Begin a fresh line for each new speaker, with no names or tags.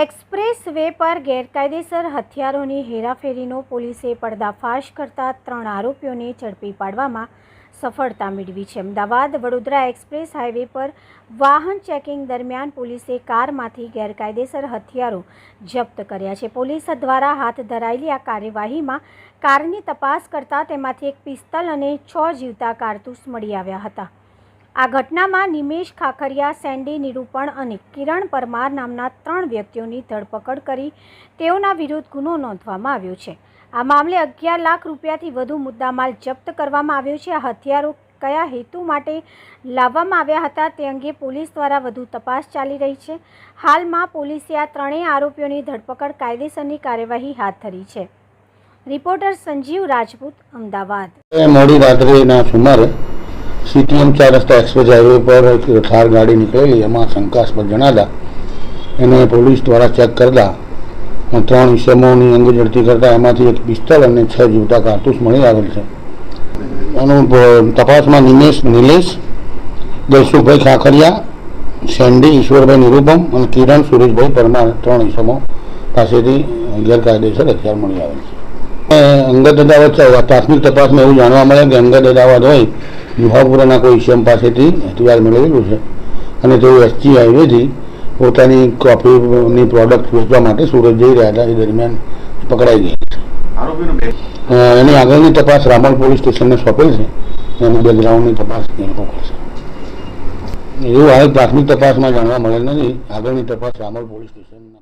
Express way પર ગેરકાયદેસર હથિયારોની હેરાફેરીનો પોલીસે પર્દાફાશ કરતા ત્રણ આરોપીઓને ઝડપી પાડવામાં સફળતા મેળવી છે. અમદાવાદ વડોદરા એક્સપ્રેસ હાઈવે પર વાહન ચેકિંગ દરમિયાન પોલીસે કારમાંથી ગેરકાયદેસર હથિયારો જપ્ત કર્યા છે. પોલીસ દ્વારા હાથ ધરાયેલી આ કાર્યવાહીમાં કારની તપાસ કરતા તેમાંથી એક પિસ્તલ અને છ જીવતા કારતૂસ મળી આવ્યા હતા. આ ઘટનામાં નિમેશ ખાખરિયા સેન્ડી નિરૂપણ અને કિરણ પરમાર નામના ત્રણ વ્યક્તિઓની ધરપકડ કરી તેઓના વિરુદ્ધ ગુનો નોંધવામાં આવ્યો છે. આ મામલે અગિયાર લાખ રૂપિયાથી વધુ મુદ્દામાલ જપ્ત કરવામાં આવ્યો છે. આ હથિયારો કયા હેતુ માટે લાવવામાં આવ્યા હતા તે અંગે પોલીસ દ્વારા વધુ તપાસ ચાલી રહી છે. હાલમાં પોલીસે આ ત્રણેય આરોપીઓની ધરપકડ કાયદેસરની કાર્યવાહી હાથ ધરી છે. રિપોર્ટર સંજીવ રાજપૂત, અમદાવાદ.
મોડી રાત્રિના સુમારે સીટીએમ ચાર રસ્તા એક્સપ્રેસ હાઈવે પર એક થાર ગાડી નીકળેલી, એમાં શંકાસ્પદ જણાતા એને પોલીસ દ્વારા ચેક કરતા ત્રણ ઇસમોની અંગે ઝડપી કરતા એમાંથી એક પિસ્તલ અને છ જીવતા કારતૂસ મળી આવેલ છે. એનું તપાસમાં નિમેશ, નિલેશ દલસુખભાઈ ખાખરિયા, સેન્ડી, ઈશ્વરભાઈ નિરૂપમ અને કિરણ સુરેશભાઈ પરમાર ત્રણ ઇસમો પાસેથી ગેરકાયદેસર હથિયાર મળી આવેલ છે. અંગત અદાવત, પ્રાથમિક તપાસમાં એવું જાણવા મળે કે અંગત અદાવત હોય યુહાપુરાના કોઈ ઇસમ પાસેથી હથિયાર મેળવેલું છે. અને તેઓ એસજી હાઈવેથી પોતાની કોફીની પ્રોડક્ટ વેચવા માટે સુરત જઈ રહ્યા હતા. એ દરમિયાન પકડાઈ
બે
એની આગળની તપાસ રામણ પોલીસ સ્ટેશનને સોંપેલ છે. એની બેકગ્રાઉન્ડની તપાસ એ લોકો કરશે. એવું હાલ પ્રાથમિક તપાસમાં જાણવા મળેલ નથી. આગળની તપાસ રામણ પોલીસ સ્ટેશનના